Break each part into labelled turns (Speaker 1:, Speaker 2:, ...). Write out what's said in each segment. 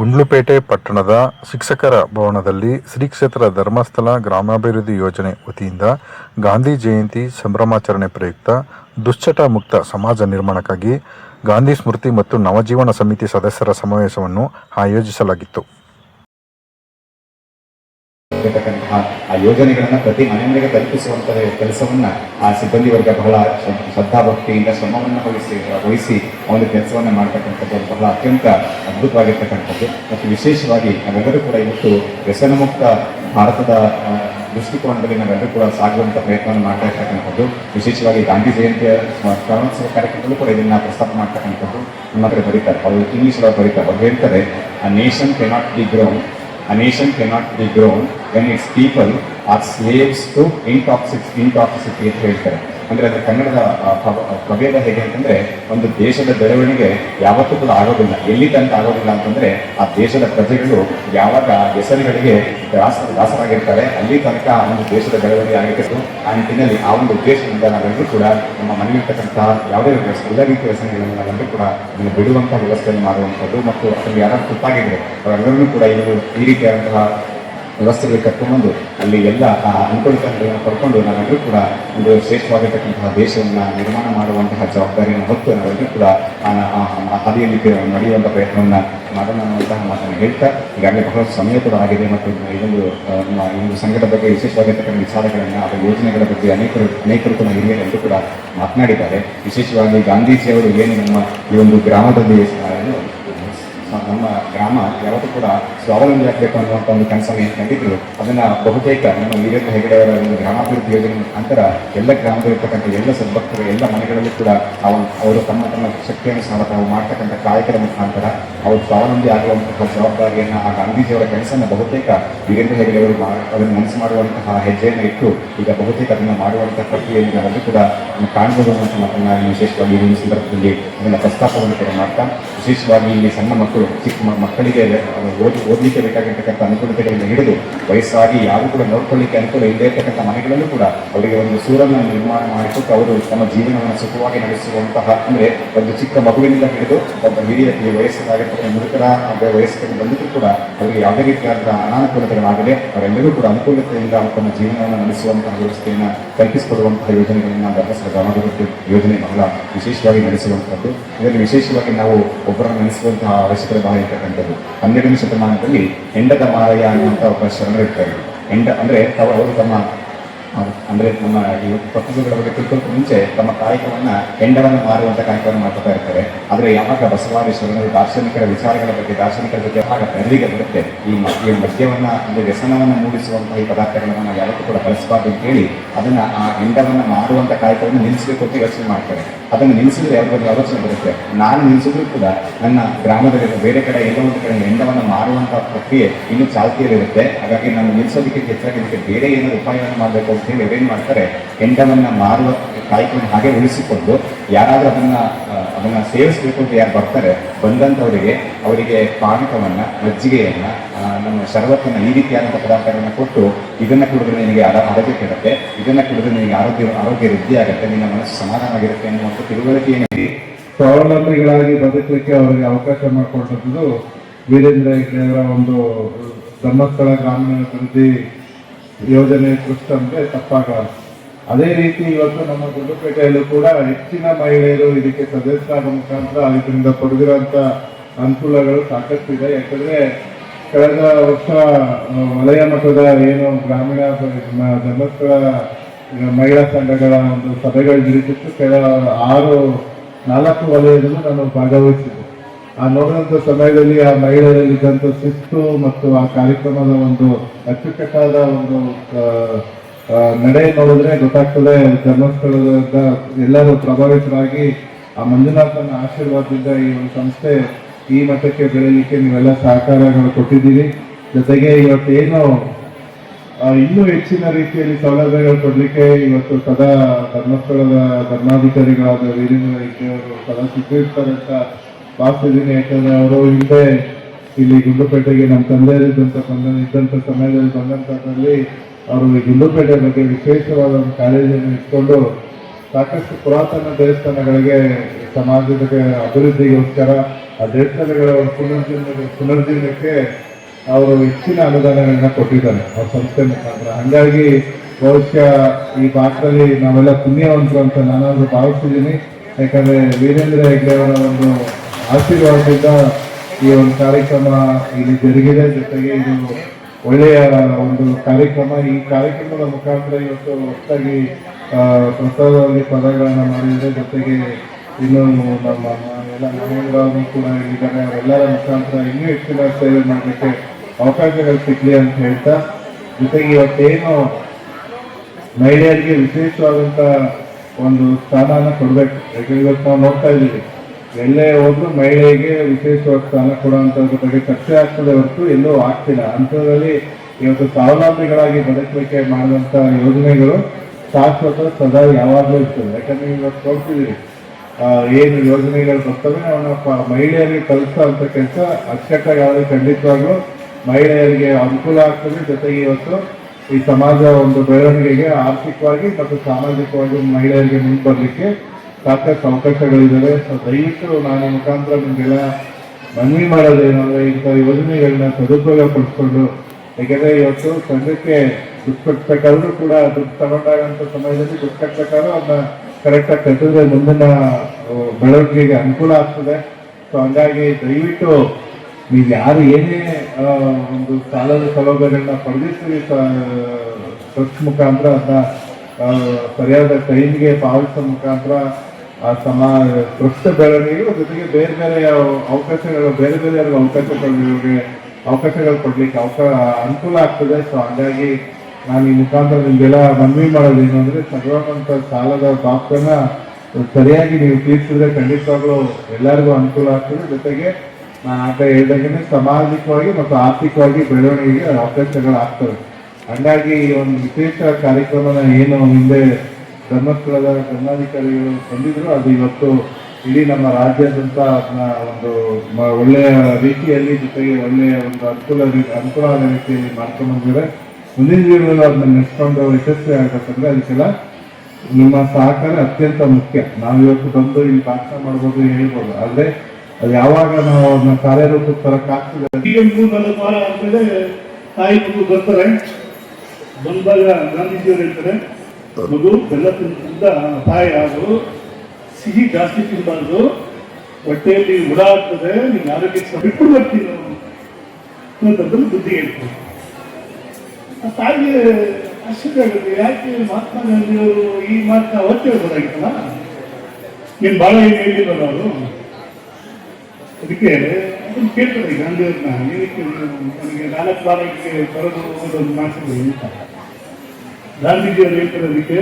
Speaker 1: ಗುಂಡ್ಲುಪೇಟೆ ಪಟ್ಟಣದ ಶಿಕ್ಷಕರ ಭವನದಲ್ಲಿ ಶ್ರೀ ಕ್ಷೇತ್ರ ಧರ್ಮಸ್ಥಳ ಗ್ರಾಮಾಭಿವೃದ್ಧಿ ಯೋಜನೆ ವತಿಯಿಂದ ಗಾಂಧಿ ಜಯಂತಿ ಸಂಭ್ರಮಾಚರಣೆ ಪ್ರಯುಕ್ತ ದುಶ್ಚಟ ಮುಕ್ತ ಸಮಾಜ ನಿರ್ಮಾಣಕ್ಕಾಗಿ ಗಾಂಧಿ ಸ್ಮೃತಿ ಮತ್ತು ನವಜೀವನ ಸಮಿತಿ ಸದಸ್ಯರ ಸಮಾವೇಶವನ್ನು ಆಯೋಜಿಸಲಾಗಿತ್ತು.
Speaker 2: ಇರತಕ್ಕಂತಹ ಆ ಯೋಜನೆಗಳನ್ನು ಪ್ರತಿ ಮನೆ ಮನೆಗೆ ತಲುಪಿಸುವಂತಹ ಕೆಲಸವನ್ನ ಆ ಸಿಬ್ಬಂದಿ ವರ್ಗ ಬಹಳ ಶ್ರದ್ಧಾ ಶ್ರದ್ಧಾಭಕ್ತಿಯಿಂದ ಶ್ರಮವನ್ನು ವಹಿಸಿ ವಹಿಸಿ ಅವನ ಕೆಲಸವನ್ನ ಮಾಡ್ತಕ್ಕಂಥದ್ದು ಬಹಳ ಅತ್ಯಂತ ಅದ್ಭುತವಾಗಿರ್ತಕ್ಕಂಥದ್ದು. ಮತ್ತು ವಿಶೇಷವಾಗಿ ನಾವೆಲ್ಲರೂ ಕೂಡ ಇವತ್ತು ವ್ಯಸನಮುಕ್ತ ಭಾರತದ ದೃಷ್ಟಿಕೋನದಲ್ಲಿ ನಾವೆಲ್ಲರೂ ಕೂಡ ಸಾಗುವಂತ ಪ್ರಯತ್ನವನ್ನು ಮಾಡ್ತಾ ಇರ್ತಕ್ಕಂಥದ್ದು. ವಿಶೇಷವಾಗಿ ಗಾಂಧಿ ಜಯಂತಿಯ ಸ್ಮರಣೋತ್ಸವ ಕಾರ್ಯಕ್ರಮದಲ್ಲೂ ಕೂಡ ಇದನ್ನ ಪ್ರಸ್ತಾಪ ಮಾಡ್ತಕ್ಕಂಥದ್ದು. ನಮ್ಮ ಹತ್ರ ಬರೀತಾರೆ. ಅವರು ಇಂಗ್ಲೀಷ್ ಬರೀತಾರೆ. ಅವ್ರು ಹೇಳ್ತಾರೆ ಆ nation cannot be ground A nation cannot be grown when its people are slaves to intoxic, intoxicated corruption. ಅಂದ್ರೆ ಅದು ಕನ್ನಡದ ಪ್ರಭೇದ ಹೇಗೆ ಅಂತಂದ್ರೆ ಒಂದು ದೇಶದ ಬೆಳವಣಿಗೆ ಯಾವತ್ತೂ ಕೂಡ ಆಗೋದಿಲ್ಲ. ಎಲ್ಲಿ ತನಕ ಆಗೋದಿಲ್ಲ ಅಂತಂದ್ರೆ ಆ ದೇಶದ ಪ್ರಜೆಗಳು ಯಾವಾಗ ಹೆಸರುಗಳಿಗೆ ದಾಸ, ದಾಸರಾಗಿರ್ತಾರೆ, ಅಲ್ಲಿ ತನಕ ಒಂದು ದೇಶದ ಬೆಳವಣಿಗೆ ಆಗಿರ್ತದೆ ಆ ನಿಟ್ಟಿನಲ್ಲಿ ಆ ಒಂದು ಉದ್ದೇಶದಿಂದ ನಾವೆಲ್ಲರೂ ಕೂಡ ನಮ್ಮ ಮನೆಯಲ್ಲಿರ್ತಕ್ಕಂತಹ ಯಾವುದೇ ಎಲ್ಲ ರೀತಿಯ ವ್ಯವಸ್ಥೆಗಳನ್ನು ನಾವೆಲ್ಲರೂ ಕೂಡ ಅದನ್ನು ಬಿಡುವಂಥ ವ್ಯವಸ್ಥೆಯನ್ನು ಮಾಡುವಂಥದ್ದು ಮತ್ತು ಅದರಲ್ಲಿ ಯಾರಾದ್ರೂ ತುತ್ತಾಗಿದ್ರೆ ಅವರೆಲ್ಲರೂ ಕೂಡ ಇವರು ಈ ರೀತಿಯಾದಂತಹ ವ್ಯವಸ್ಥೆಗಳಿಗೆ ಕರ್ಕೊಂಡ್ಬಂದು ಅಲ್ಲಿ ಎಲ್ಲ, ಆ ಅನುಕೂಲತೆಗಳನ್ನು ಪಡ್ಕೊಂಡು ನಾವೆಲ್ಲರೂ ಕೂಡ ಒಂದು ಶ್ರೇಷ್ಠವಾಗಿರ್ತಕ್ಕಂತಹ ದೇಶವನ್ನು ನಿರ್ಮಾಣ ಮಾಡುವಂತಹ ಜವಾಬ್ದಾರಿಯನ್ನು ಹೊತ್ತು ನಾವೆಲ್ಲರೂ ಕೂಡ ಆ ಹಾದಿಯಲ್ಲಿ ನಡೆಯುವಂಥ ಪ್ರಯತ್ನವನ್ನು ಮಾಡೋಣ ಅನ್ನುವಂತಹ ಮಾತನ್ನು ಹೇಳ್ತಾ, ಈಗಾಗಲೇ ಬಹಳಷ್ಟು ಸಮಯ ಕೂಡ ಆಗಿದೆ ಮತ್ತು ಇದೊಂದು ಒಂದು ಸಂಘದ ಬಗ್ಗೆ, ವಿಶೇಷವಾಗಿರ್ತಕ್ಕಂಥ ವಿಚಾರಗಳನ್ನು ಅಥವಾ ಯೋಜನೆಗಳ ಬಗ್ಗೆ ಅನೇಕರು ಅನೇಕರು ಕೂಡ ಹಿರಿಯರೆಲ್ಲರೂ ಕೂಡ ಮಾತನಾಡಿದ್ದಾರೆ. ವಿಶೇಷವಾಗಿ ಗಾಂಧೀಜಿಯವರು ಏನು ನಮ್ಮ ಈ ಒಂದು ಗ್ರಾಮದಲ್ಲಿ ನಮ್ಮ ಯಾವತ್ತೂ ಕೂಡ ಸ್ವಾವಲಂಬಿ ಆಗಬೇಕು ಅನ್ನುವಂಥ ಒಂದು ಕನಸನ್ನು ಏನು ಕಂಡಿದ್ರು. ಅದನ್ನ ಬಹುತೇಕ ನಮ್ಮ ವೀರೇಂದ್ರ ಹೆಗಡೆ ಅವರ ಒಂದು ಗ್ರಾಮಾಭಿವೃದ್ಧಿ ಯೋಜನೆ ನಂತರ ಎಲ್ಲ ಗ್ರಾಮದಲ್ಲಿರ್ತಕ್ಕಂಥ ಎಲ್ಲ ಸದ್ಭಕ್ತರು, ಎಲ್ಲ ಮನೆಗಳಲ್ಲೂ ಕೂಡ ಅವರು ತಮ್ಮ ತಮ್ಮ ಸಹ ತಾವು ಮಾಡ್ತಕ್ಕಂಥ ಕಾಯಕದ ಮುಖಾಂತರ ಅವರು ಸ್ವಾವಲಂಬಿ ಆಗುವಂತಹ ಜವಾಬ್ದಾರಿಯನ್ನು ಆ ಗಾಂಧೀಜಿಯವರ ಕೆಲಸನ ಬಹುತೇಕ ವೀರೇಂದ್ರ ಹೆಗಡೆ ಅವರು ಮಾ- ಅದನ್ನು ಮನಸ್ಸು ಮಾಡುವಂತಹ ಹೆಜ್ಜೆಯನ್ನು ಇಟ್ಟು ಈಗ ಬಹುತೇಕ ಅದನ್ನು ಮಾಡುವಂತಹ ಪ್ರಕ್ರಿಯೆಯಲ್ಲಿ ನಾವೆಲ್ಲರೂ ಕೂಡ ಕಾಣಬಹುದು ಅನ್ನೋ ಮಾತನ್ನು ವಿಶೇಷವಾಗಿ ಈ ಸಂದರ್ಭದಲ್ಲಿ ಅದನ್ನು ಪ್ರಸ್ತಾಪವನ್ನು ಕೂಡ ಮಾಡ್ತಾ ವಿಶೇಷವಾಗಿ ಇಲ್ಲಿ ಸಣ್ಣ ಮಕ್ಕಳು, ಚಿಕ್ಕ ಮ- ಮಕ್ಕಳಿಗೆ ಓದಿ ಓದಲಿಕ್ಕೆ ಬೇಕಾಗಿರ್ತಕ್ಕಂಥ ಅನುಕೂಲತೆಗಳನ್ನು ಹಿಡಿದು ವಯಸ್ಸಾಗಿ ಯಾರು ಕೂಡ ನೋಡ್ಕೊಳ್ಳಿಕ್ಕೆ ಅನುಕೂಲ ಇಲ್ಲದೆ ಇರ್ತಕ್ಕಂಥ ಮನೆಗಳಲ್ಲೂ ಕೂಡ ಅವರಿಗೆ ಒಂದು ಸೂರನ್ನು ನಿರ್ಮಾಣ ಮಾಡಿಕೊಟ್ಟು ಅವರು ತಮ್ಮ ಜೀವನವನ್ನು ಸುಖವಾಗಿ ನಡೆಸುವಂತಹ, ಅಂದರೆ ಒಂದು ಚಿಕ್ಕ ಮಗುವಿನಿಂದ ಹಿಡಿದು ಒಬ್ಬ ಹಿರಿಯರಿಗೆ ವಯಸ್ಸಾಗಿರ್ತಕ್ಕಂಥ ಮುದುಕರ ಅದೇ ವಯಸ್ಸಿಗೆ ಬಂದಿದ್ರು ಕೂಡ ಅವರಿಗೆ ಯಾವುದೇ ರೀತಿಯಾದ ಅನಾನುಕೂಲತೆಗಳಾಗದೆ ಅವರೆಲ್ಲರೂ ಕೂಡ ಅನುಕೂಲತೆಯಿಂದ ತಮ್ಮ ಜೀವನವನ್ನು ನಡೆಸುವಂತಹ ವ್ಯವಸ್ಥೆಯನ್ನು ಕಲ್ಪಿಸಿಕೊಡುವಂತಹ ಯೋಜನೆಗಳನ್ನು ಧರ್ಮಸ್ಥಳ ಗ್ರಾಮಾಭಿವೃದ್ಧಿ ಯೋಜನೆ ಬಹಳ ವಿಶೇಷವಾಗಿ ನಡೆಸುವಂಥದ್ದು. ಇದರಲ್ಲಿ ವಿಶೇಷವಾಗಿ ನಾವು ಒಬ್ಬರನ್ನು ನಡೆಸುವಂತಹ ಅವಶ್ಯಕತೆ ಬಹಳ ಇರ್ತಕ್ಕಂಥದ್ದು. ಹನ್ನೆರಡನೇ ಶತಮಾನದಲ್ಲಿ ಹೆಂಡದ ಮಾರಯ್ಯ ಅನ್ನುವಂಥ ಒಬ್ಬ ಶರಣರಿರ್ತಾರೆ. ಹೆಂಡ ಅಂದ್ರೆ ಅವರು ತಮ್ಮ ಅಂದ್ರೆ ನಮ್ಮ ಈ ತತ್ವಗಳ ಬಗ್ಗೆ ತಿಳ್ಕೊಳ್ಳೋಕೆ ಮುಂಚೆ ತಮ್ಮ ಕಾಯಕವನ್ನ ಹೆಂಡವನ್ನು ಮಾರುವಂಥ ಕಾರ್ಯಕ್ರಮ ಮಾಡ್ತಾ ಇರ್ತಾರೆ. ಆದರೆ ಯಾವಾಗ ಬಸವಾದಿ ಶರಣರು ದಾರ್ಶನಿಕರ ವಿಚಾರಗಳ ಬಗ್ಗೆ, ದಾರ್ಶನಿಕರ ಬಗ್ಗೆ ಯಾವಾಗ ಅರಿವಿಗೆ ಬರುತ್ತೆ, ಈ ಈ ಮದ್ಯವನ್ನ, ಅಂದ್ರೆ ವ್ಯಸನವನ್ನ ಮೂಡಿಸುವಂತಹ ಈ ಪದಾರ್ಥಗಳನ್ನ ನಾವು ಯಾವತ್ತೂ ಕೂಡ ಬಳಸಬಾರ್ದು ಹೇಳಿ ಅದನ್ನ ಆ ಹೆಂಡವನ್ನು ಮಾರುವಂಥ ಕಾಯಕವನ್ನು ನಿಲ್ಲಿಸಬೇಕು ಅಂತ ಯೋಚನೆ ಮಾಡ್ತಾರೆ. ಅದನ್ನು ನಿಲ್ಲಿಸಿದ್ರೆ ಬಗ್ಗೆ ಆಲೋಚನೆ ಬರುತ್ತೆ. ನಾನು ನಿಲ್ಲಿಸಿದ್ರು ಕೂಡ ನನ್ನ ಗ್ರಾಮದಲ್ಲಿ ಬೇರೆ ಕಡೆ ಎಲ್ಲೋ ಒಂದು ಕಡೆ ಹೆಂಡವನ್ನ ಮಾರುವಂಥ ಪ್ರಕ್ರಿಯೆ ಇನ್ನೂ ಚಾಲ್ತಿಯಲ್ಲಿರುತ್ತೆ. ಹಾಗಾಗಿ ನಾನು ನಿಲ್ಲಿಸೋದಕ್ಕೆ ಹೆಚ್ಚಾಗಿ ಬೇರೆ ಏನೋ ಉಪಾಯವನ್ನು ಮಾಡಬೇಕು ಅಂತ ಹೇಳಿ ಅವ್ರೇನ್ ಮಾಡ್ತಾರೆ. ಕೆಂಡವನ್ನ ಮಾರುವ ಕಾಯ್ಕೊಂಡು ಹಾಗೆ ಉಳಿಸಿಕೊಂಡು ಯಾರಾದರೂ ಅದನ್ನ ಅದನ್ನು ಸೇವಿಸಬೇಕು ಅಂತ ಯಾರು ಬರ್ತಾರೆ, ಬಂದಂಥವರಿಗೆ ಅವರಿಗೆ ಪಾನಕವನ್ನ, ಮಜ್ಜಿಗೆಯನ್ನ ನಮ್ಮ ಶರಬತ್ತನ್ನ ಈ ರೀತಿಯಾದಂಥ ಪದಾರ್ಥಗಳನ್ನು ಕೊಟ್ಟು ಇದನ್ನ ಕುಡಿದ್ರೆ ನಿನಗೆ ಆರ- ಆರೋಗ್ಯ ಕೆಡುತ್ತೆ, ಇದನ್ನ ಕುಡಿದ್ರೆ ನಿನಗೆ ಆರೋಗ್ಯ ಆರೋಗ್ಯ ವೃದ್ಧಿ ಆಗುತ್ತೆ, ನಿನ್ನ ಮನಸ್ಸು ಸಮಾಧಾನವಾಗಿರುತ್ತೆ ಅನ್ನುವಂಥ ಏನಿದೆ?
Speaker 3: ಸ್ವಾವಲಂಬಿಗಳಾಗಿ ಬದುಕಲಿಕ್ಕೆ ಅವರಿಗೆ ಅವಕಾಶ ಮಾಡಿಕೊಟ್ಟದ್ದು ವೀರೇಂದ್ರ ಹೆಗ್ಡೆಯವರ ಒಂದು ಧರ್ಮಸ್ಥಳ ಗ್ರಾಮೀಣಾಭಿವೃದ್ಧಿ ಯೋಜನೆ ಕೃಷ್ಣ ಅಂದ್ರೆ ತಪ್ಪಾಗಲ್ಲ. ಅದೇ ರೀತಿ ಇವತ್ತು ನಮ್ಮ ಗುಂಡ್ಲುಪೇಟೆಯಲ್ಲೂ ಕೂಡ ಹೆಚ್ಚಿನ ಮಹಿಳೆಯರು ಇದಕ್ಕೆ ಸದಸ್ಯರಾದ ಮುಖಾಂತರ ಇದರಿಂದ ಪಡೆದಿರುವಂತ ಅನುಕೂಲಗಳು ಸಾಕಷ್ಟು ಇದೆ. ಯಾಕಂದ್ರೆ ಕಳೆದ ವರ್ಷ ವಲಯ ಮಟ್ಟದ ಏನು ಗ್ರಾಮೀಣ ಧರ್ಮಸ್ಥಳ ಮಹಿಳಾ ಸಂಘಗಳ ಒಂದು ಸಭೆಗಳು ನಡೀತಿತ್ತು ಕೆಲ ಆರು, ನಾಲ್ಕು ವಲಯದಲ್ಲೂ ನಾನು ಭಾಗವಹಿಸಿದ್ದೆ. ಆ ನೋಡುವಂಥ ಸಮಯದಲ್ಲಿ ಆ ಮಹಿಳೆಯರಲ್ಲಿದ್ದಂಥ ಶಿಸ್ತು ಮತ್ತು ಆ ಕಾರ್ಯಕ್ರಮದ ಒಂದು ಅಚ್ಚುಕಟ್ಟಾದ ಒಂದು ನಡೆ ನೋಡಿದ್ರೆ ಗೊತ್ತಾಗ್ತದೆ ಧರ್ಮಸ್ಥಳದ ಎಲ್ಲರೂ ಪ್ರಭಾವಿತರಾಗಿ ಆ ಮಂಜುನಾಥನ ಆಶೀರ್ವಾದದಿಂದ ಈ ಒಂದು ಸಂಸ್ಥೆ ಈ ಮಟ್ಟಕ್ಕೆ ಬೆಳೆಯಲಿಕ್ಕೆ ನೀವೆಲ್ಲ ಸಹಕಾರಗಳು ಕೊಟ್ಟಿದ್ದೀರಿ. ಜೊತೆಗೆ ಇವತ್ತೇನು ಇನ್ನೂ ಹೆಚ್ಚಿನ ರೀತಿಯಲ್ಲಿ ಸೌಲಭ್ಯಗಳು ಕೊಡಲಿಕ್ಕೆ ಇವತ್ತು ಸದಾ ಧರ್ಮಸ್ಥಳದ ಧರ್ಮಾಧಿಕಾರಿಗಳಾದ ವೀರೇಂದ್ರ ಹೆಗ್ಡೆ ಅವರು ಸದಾ ಸಿದ್ಧಿರ್ತಾರೆ ಅಂತ ಭಾವಿಸಿದ್ದೀನಿ ಯಾಕಂದ್ರೆ ಅವರು ಹಿಂದೆ ಇಲ್ಲಿ ಗುಂಡುಪೇಟೆಗೆ ನಮ್ಮ ತಂದೆಯರಿದ್ದಂಥ ಬಂದ ಇದ್ದಂಥ ಸಮಯದಲ್ಲಿ ಬಂದಂಥದ್ರಲ್ಲಿ ಅವರು ಈ ಗುಂಡ್ಲುಪೇಟೆ ಬಗ್ಗೆ ವಿಶೇಷವಾದ ಒಂದು ಕಾಲೇಜನ್ನು ಇಟ್ಕೊಂಡು ಸಾಕಷ್ಟು ಪುರಾತನ ದೇವಸ್ಥಾನಗಳಿಗೆ, ಸಮಾಜದ ಅಭಿವೃದ್ಧಿಗೋಸ್ಕರ, ಆ ದೇವಸ್ಥಾನಗಳ ಒಂದು ಪುನರ್ಜೀವನಕ್ಕೆ ಅವರು ಹೆಚ್ಚಿನ ಅನುದಾನಗಳನ್ನ ಕೊಟ್ಟಿದ್ದಾರೆ. ಅವ್ರ ಸಂಸ್ಥೆ ಮುಖಾಂತರ. ಹಂಗಾಗಿ ಬಹುಶಃ ಈ ಭಾಗದಲ್ಲಿ ನಾವೆಲ್ಲ ಪುಣ್ಯವಂತರು ಅಂತ ನಾನಾದ್ರೂ ಭಾವಿಸಿದ್ದೀನಿ. ಯಾಕಂದ್ರೆ ವೀರೇಂದ್ರ ಹೆಗ್ಡೆ ಅವರ ಒಂದು ಆಶೀರ್ವಾದದಿಂದ ಈ ಒಂದು ಕಾರ್ಯಕ್ರಮ ಇಲ್ಲಿ ಜರುಗಿದೆ. ಜೊತೆಗೆ ಇದು ಒಳ್ಳೆಯ ಒಂದು ಕಾರ್ಯಕ್ರಮ. ಈ ಕಾರ್ಯಕ್ರಮದ ಮುಖಾಂತರ ಇವತ್ತು ಹೊಸದಾಗಿ ಪ್ರಸಾದವಾಗಿ ಪದಗಳನ್ನು ಮಾಡಿದರೆ ಜೊತೆಗೆ ಇನ್ನು ನಮ್ಮ ಎಲ್ಲ ಮನೆಯವರು ಕೂಡ ಹೇಳಿದ್ದಾರೆ ಅವರೆಲ್ಲರ ಮುಖಾಂತರ ಇನ್ನೂ ಹೆಚ್ಚಿನ ಸೇವೆ ಮಾಡಲಿಕ್ಕೆ ಅವಕಾಶಗಳು ಸಿಗಲಿ ಅಂತ ಹೇಳ್ತಾ, ಜೊತೆಗೆ ಇವತ್ತೇನು ಮಹಿಳೆಯರಿಗೆ ವಿಶೇಷವಾದಂಥ ಒಂದು ಸ್ಥಾನನ ಕೊಡಬೇಕು. ಯಾಕಂದ್ರೆ ಇವತ್ತು ನಾವು ನೋಡ್ತಾ ಇದ್ದೀವಿ. ಎಲ್ಲೇ ಹೋದ್ರು ಮಹಿಳೆಗೆ ವಿಶೇಷವಾಗಿ ಸ್ಥಾನ ಕೊಡುವಂಥದ್ರ ಬಗ್ಗೆ ಚರ್ಚೆ ಆಗ್ತದೆ ಹೊರತು ಎಲ್ಲೂ ಆಗ್ತಿಲ್ಲ. ಅಂಥದ್ರಲ್ಲಿ ಇವತ್ತು ಸ್ವಾವಲಂಬಿಗಳಾಗಿ ಬದುಕಲಿಕ್ಕೆ ಮಾಡಿದಂತ ಯೋಜನೆಗಳು ಶಾಶ್ವತ, ಸದಾ ಯಾವಾಗಲೂ ಇರ್ತದೆ. ಯಾಕಂದ್ರೆ ಇವತ್ತು ನೋಡ್ತಿದ್ದೀವಿ ಏನು ಯೋಜನೆಗಳು ಬರ್ತವೆ, ಅವನ್ನ ಮಹಿಳೆಯರಿಗೆ ಅಂತ ಕೆಲಸ ಅಚ್ಚುಕಟ್ಟಾಗಿ ಖಂಡಿತವಾಗ್ಲೂ ಮಹಿಳೆಯರಿಗೆ ಅನುಕೂಲ ಆಗ್ತದೆ. ಜೊತೆಗೆ ಇವತ್ತು ಈ ಸಮಾಜ ಒಂದು ಬೆಳವಣಿಗೆಗೆ ಆರ್ಥಿಕವಾಗಿ ಮತ್ತು ಸಾಮಾಜಿಕವಾಗಿ ಮಹಿಳೆಯರಿಗೆ ಮುಂದೆ ಬರಲಿಕ್ಕೆ ಸಾಕಷ್ಟು ಅವಕಾಶಗಳಿದ್ದಾವೆ ಸೊ ದಯವಿಟ್ಟು ನಾನು ಮುಖಾಂತರ ನಿಮಗೆಲ್ಲ ಮನವಿ ಮಾಡೋದೇನಂದ್ರೆ ಇಂಥ ಯೋಜನೆಗಳನ್ನ ಸದುಪಯೋಗ ಪಡಿಸ್ಕೊಂಡು ಯಾಕೆಂದ್ರೆ ಇವತ್ತು ಸಂಘಕ್ಕೆ ದುಡ್ಡು ಕಟ್ಟಬೇಕಾದ್ರೂ ಕೂಡ ದುಡ್ಡು ತಗೊಂಡಾಗಂಥ ಸಮಯದಲ್ಲಿ ದುಡ್ಡು ಕಟ್ಟಬೇಕಾದ್ರೂ ಅದನ್ನ ಕರೆಕ್ಟಾಗಿ ಕಟ್ಟಿದ್ರೆ ಮುಂದಿನ ಬೆಳವಣಿಗೆಗೆ ಅನುಕೂಲ ಆಗ್ತದೆ. ಸೊ ಹಂಗಾಗಿ ದಯವಿಟ್ಟು ನೀವು ಯಾರು ಏನೇ ಒಂದು ಸಾಲದ ಸೌಲಭ್ಯಗಳನ್ನ ಪಡೆದಿರ್ತೀವಿ ಟ್ರಸ್ಟ್ ಮುಖಾಂತರ ಅದನ್ನ ಸರಿಯಾದ ಟೈಮ್ಗೆ ಪಾವತಿಸೋ ಮುಖಾಂತರ ಆ ಸಮ ಟ್ರಸ್ಟ್ ಬೆಳವಣಿಗೆಗಳು ಜೊತೆಗೆ ಬೇರೆ ಬೇರೆ ಅವಕಾಶಗಳು, ಬೇರೆ ಬೇರೆ ಅವಕಾಶಗಳಿಗೆ ಅವಕಾಶಗಳು ಕೊಡ್ಲಿಕ್ಕೆ ಅವಕಾಶ ಅನುಕೂಲ ಆಗ್ತದೆ. ಸೊ ಹಂಗಾಗಿ ನಾನು ಈ ಮುಖಾಂತರ ನಿಮ್ಗೆಲ್ಲ ಮನವಿ ಮಾಡೋದೇನು ಅಂದ್ರೆ ತಗೊಳ್ಳುವಂತ ಸಾಲದ ಪಾಪನ ಸರಿಯಾಗಿ ನೀವು ತೀರ್ಸಿದ್ರೆ ಖಂಡಿತವಾಗ್ಲೂ ಎಲ್ಲರಿಗೂ ಅನುಕೂಲ ಆಗ್ತದೆ. ಜೊತೆಗೆ ನಾನು ಆಟ ಹೇಳ್ದಾಗೆ ಸಾಮಾಜಿಕವಾಗಿ ಮತ್ತು ಆರ್ಥಿಕವಾಗಿ ಬೆಳವಣಿಗೆಗೆ ಅವಕಾಶಗಳು ಆಗ್ತವೆ. ಹಂಗಾಗಿ ಈ ಒಂದು ವಿಶೇಷ ಕಾರ್ಯಕ್ರಮನ ಏನು ಹಿಂದೆ ಧರ್ಮಸ್ಥಳದ ಧರ್ಮಾಧಿಕಾರಿಗಳು ತಂದಿದ್ರು ಅದು ಇವತ್ತು ಇಡೀ ನಮ್ಮ ರಾಜ್ಯಾದ್ಯಂತ ಅದನ್ನ ಒಂದು ಒಳ್ಳೆಯ ರೀತಿಯಲ್ಲಿ ಜೊತೆಗೆ ಒಳ್ಳೆಯ ಒಂದು ಅನುಕೂಲ ಅನುಕೂಲ ಆದ ರೀತಿಯಲ್ಲಿ ಮಾಡ್ಕೊಂಡು ಮುಂದಿನ ದಿನಗಳಲ್ಲಿ ಅದನ್ನ ನೆನೆಸ್ಕೊಂಡು ಯಶಸ್ವಿ ಆಗ್ಬೇಕಂದ್ರೆ ಅದಕ್ಕೆಲ್ಲ ನಿಮ್ಮ ಸಹಕಾರ ಅತ್ಯಂತ ಮುಖ್ಯ. ನಾವು ಇವತ್ತು ಬಂದು ಇಲ್ಲಿ ಭಾಷಣ ಮಾಡ್ಬೋದು ಹೇಳ್ಬೋದು. ಆದ್ರೆ ಯಾವಾಗ ನಾವು ಅದನ್ನ ಕಾರ್ಯರೂಪಕ್ಕೆ ತರಕ್ಕಾಗ್ತದೆ
Speaker 4: ತಾಯಿ ಬರ್ತಾರೆ. ಬಂದಾಗ ಗಾಂಧೀಜಿಯವರು ಹೇಳ್ತಾರೆ ಮಗು ಬೆಲ್ಲ ತಿನ್ನೋದ್ರಿಂದ ಅಪಾಯ ಅದು ಸಿಹಿ ಜಾಸ್ತಿ ತಿನ್ನಬಾರ್ದು ಹೊಟ್ಟೆಯಲ್ಲಿ ಹುಳ ಆಗ್ತದೆ, ನಿನ್ನ ಆರೋಗ್ಯಕ್ಕೆ ಬಿಟ್ಟು ಬರ್ತೀನಿ ಅನ್ನೋದನ್ನು ಬುದ್ಧಿ ಹೇಳ್ತೀನಿ. ಆ ತಾಯಿಗೆ ಆಶ್ಚರ್ಯ ಆಗುತ್ತೆ, ಯಾಕೆ ಮಹಾತ್ಮ ಗಾಂಧಿಯವರು ಈ ಮಾತನ್ನ ಅವತ್ತು ಹೇಳ್ಬೋದಾಗಿತ್ತಲ್ಲ ನೀನು ಭಾಳ ಏನು ಹೇಳಿಲ್ಲಲ್ಲ ಅವರು? ಅದಕ್ಕೆ ಅದನ್ನು ಕೇಳ್ತಾರೆ ಗಾಂಧಿಯವ್ರನ್ನ ಏನಕ್ಕೆ ನನಗೆ ನಾಲ್ಕು ವಾರಕ್ಕೆ ಬರೋದು ಒಂದು ಮಾತು ಅಂತ ಗಾಂಧೀಜಿಯವರು ಹೇಳ್ತಾರೆ ಅದಕ್ಕೆ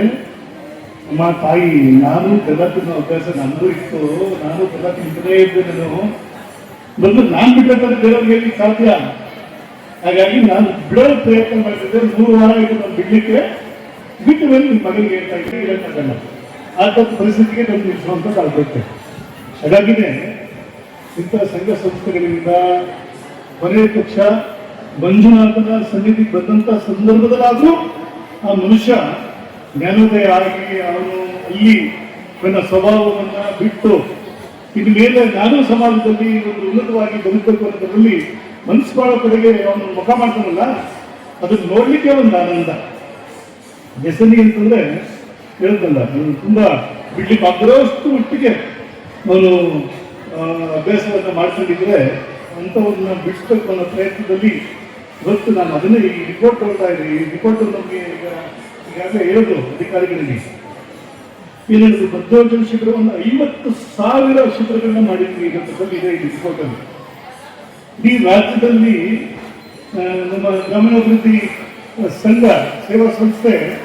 Speaker 4: ಅಮ್ಮ ತಾಯಿ, ನಾನು ಬೆಲ್ಲ ತಿನ್ನೋ ಅಭ್ಯಾಸ ನನ್ನದು ಇತ್ತು. ನಾನು ಬೆಲ್ಲ ತಿಂತಲೇ ಇದ್ದೆ ನಾನು ಬಂದು ನಾನು ಬಿಟ್ಟಂತ ಬೇರೆಯವ್ರಿಗೆ ಹೇಳಿ ಸಾಧ್ಯ? ಹಾಗಾಗಿ ನಾನು ಬಿಡೋ ಪ್ರಯತ್ನ ಮಾಡ್ತಿದ್ದೆ. ಮೂರು ವಾರ ಆಯಿತು ನಾನು ಬಿಡ್ಲಿಕ್ಕೆ. ಬಿಟ್ಟು ಮೇಲೆ ನಿಮ್ಮ ಮಗನಿಗೆ ಹೇಳ್ತಾ ಆ ಪರಿಸ್ಥಿತಿಗೆ ನಾನು ನಿಲ್ಲಿಸುವಂತ ಆಗ್ಬೇಕು ಹಾಗಾಗಿನೇ ಇಂಥ ಸಂಘ ಸಂಸ್ಥೆಗಳಿಂದ ಕೊನೆಯ ಪಕ್ಷ ಮಂಜುನಾಥನ ಸನ್ನಿಧಿಗೆ ಬಂದಂತ ಸಂದರ್ಭದಲ್ಲಾದ್ರೂ ಆ ಮನುಷ್ಯ ಜ್ಞಾನೋದಯ ಆಗಿ ಅವನು ಅಲ್ಲಿ ತನ್ನ ಸ್ವಭಾವವನ್ನ ಬಿಟ್ಟು ಇದು ಮೇಲೆ ನಾನು ಸಮಾಜದಲ್ಲಿ ಒಂದು ಉನ್ನತವಾಗಿ ಬದುಕಬೇಕು ಅನ್ನೋದ್ರಲ್ಲಿ ಮನಸ್ಸು ಮಾಡೋ ಕಡೆಗೆ ಅವನು ಮುಖ ಮಾಡ್ತಾನಲ್ಲ ಅದನ್ನು ನೋಡ್ಲಿಕ್ಕೆ ಒಂದು ಆನಂದ. ವ್ಯಸನಿ ಅಂತಂದ್ರೆ ಹೇಳ್ತಲ್ಲ ಅವನು ತುಂಬಾ ಬಿಡ್ಲಿಕ್ಕೆ ಆಗಿರೋಷ್ಟು ಮಟ್ಟಿಗೆ ಅವನು ಆ, ಅಭ್ಯಾಸವನ್ನ ಮಾಡ್ಕೊಂಡಿದ್ರೆ ಅಂಥವ್ರನ್ನ ಬಿಡಿಸ್ಬೇಕು ಅನ್ನೋ ಪ್ರಯತ್ನದಲ್ಲಿ ಇವತ್ತು ನಾನು ಅದನ್ನೇ ಈ ರಿಪೋರ್ಟ್ ತಗೊಳ್ತಾ ಇದ್ದೀನಿ. ಈ ರಿಪೋರ್ಟ್ ನಮಗೆ ಈಗ ಈಗಾಗಲೇ ಹೇಳೋದು ಅಧಿಕಾರಿಗಳಿಗೆ. ಏನೇನು ಬದ್ಧೋಜನ ಶಿಬಿರವನ್ನು ಐವತ್ತು ಸಾವಿರ ಶಿಬಿರಗಳನ್ನ ಮಾಡಿದ್ವಿ ಇದೆ ಈ ರಿಪೋರ್ಟ್ ಈ ರಾಜ್ಯದಲ್ಲಿ ನಮ್ಮ ಗ್ರಾಮೀಣಾಭಿವೃದ್ಧಿ ಸಂಘ, ಸೇವಾ ಸಂಸ್ಥೆ,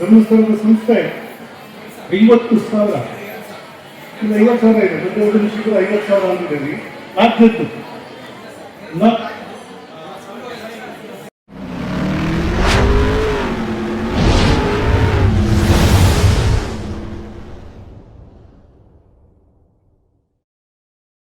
Speaker 4: ಧರ್ಮಸ್ಥಳದ ಸಂಸ್ಥೆ, ಐವತ್ತು ಸಾವಿರ. ಇಲ್ಲಿ ಐವತ್ತು ಸಾವಿರ ಇದೆ. ಶಿಬಿರ ಐವತ್ತು ಸಾವಿರ ಅಂತಿದ್ದೀವಿ ರಾಜ್ಯದ್ದು ನ-